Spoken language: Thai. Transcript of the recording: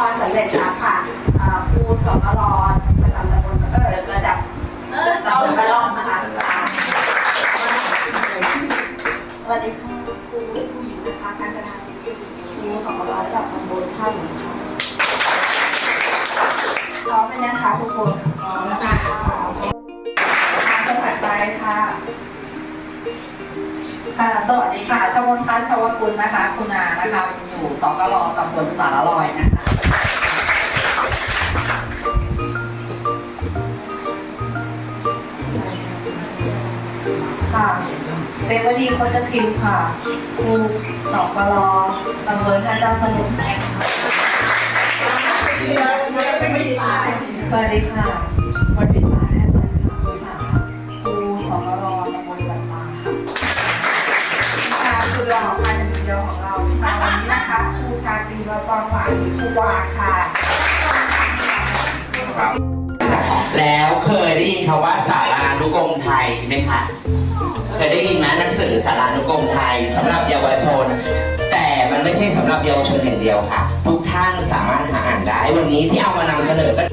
ความสำเร็จสาขาเอ่อครูสมรประจำตำบลเออระดับเออตำบลกระล่องนะคะสวัสดีค่ะครูผู้หญิงนะคะการกระทำจิตวิทยาครูสมรระดับตำบลท่าหลวงค่ะพร้อมกันนะคะทุกคนพร้อมค่ะจังหวัดไปค่ะ ค่ะสวัสดีค่ะกมลพัชวกุลนะคะ คุณอานะคะอยู่สกลตำบลสารลอยนะคะค่ะเป็นวดีโคชพิมพ์ค่ะครูสกลตำบลท่าเจ้าสมุทรสวัสดีค่ะวันวิสา ค่ะค่ะคือหล่อค่ะหนึ่งเดียวของเราค่ะวันนี้นะคะครูชาตรีวปองหวานหรือครูวาค่ะ แล้วเคยได้ยินคำว่าสารานุกรมไทยไหมคะ เคยได้ยินไหมหนังสือสารานุกรมไทยสำหรับเยาวชน แต่มันไม่ใช่สำหรับเยาวชนอย่างเดียวค่ะ ทุกท่านสามารถหาอ่านได้วันนี้ที่เอามานำเสนอก็